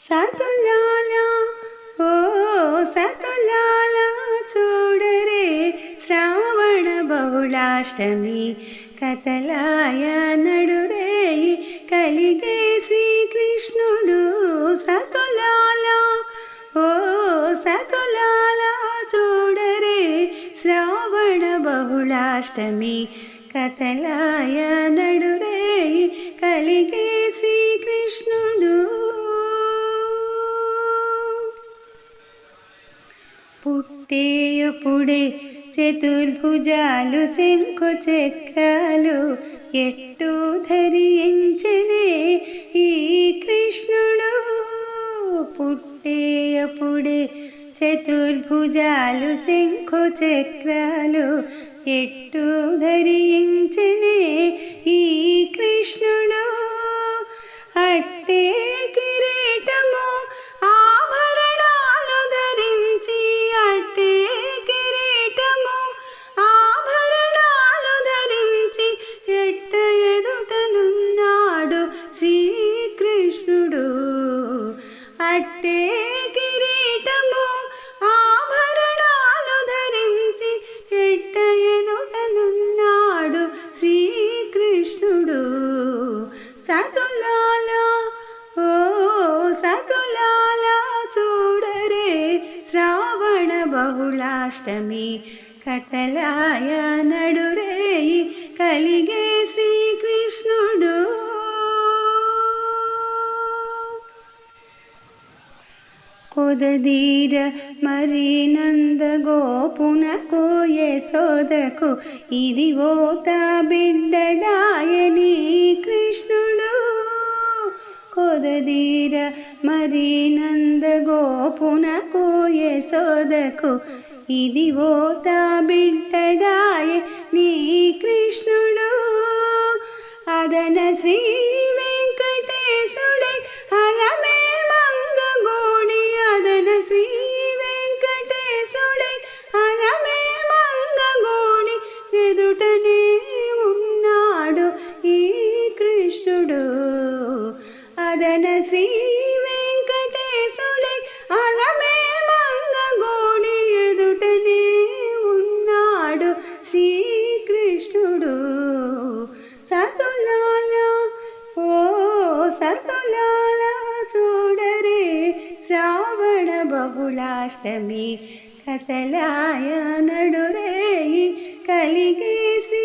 సతులాల ఓ సతులాల చూడరే శ్రావణ బహుళాష్టమి కథలాయ నడురేయి కలిగే శ్రీకృష్ణుడు. సతులాల ఓ సతులాల చూడరే శ్రావణ బహుళాష్టమి కథలాయ నడురేయి కలిగే పుట్టేయపుడే చతుర్భుజాలు శంఖు చక్రాలు ఎట్టు ధరించనే ఈ కృష్ణుడు పుట్టేయపుడే చతుర్భుజాలు శంఖు చక్రాలు ఎట్టు ధరించనే ఈ బహుళాష్టమి కథలాయ నడురేయి కలిగే శ్రీకృష్ణుడు. కొదీర మరి నంద గోపున కోయే సోదకు ఇది ఓత బిడ్డడాయని కృష్ణుడు. కొదీర మరి నంద గోపున కోయే సోదకు ఇది ఓతా బిడ్డడాయ నీ కృష్ణుడు. అదన శ్రీ బహుళాష్టమి కథలాయ నడురేయి కలిగేసి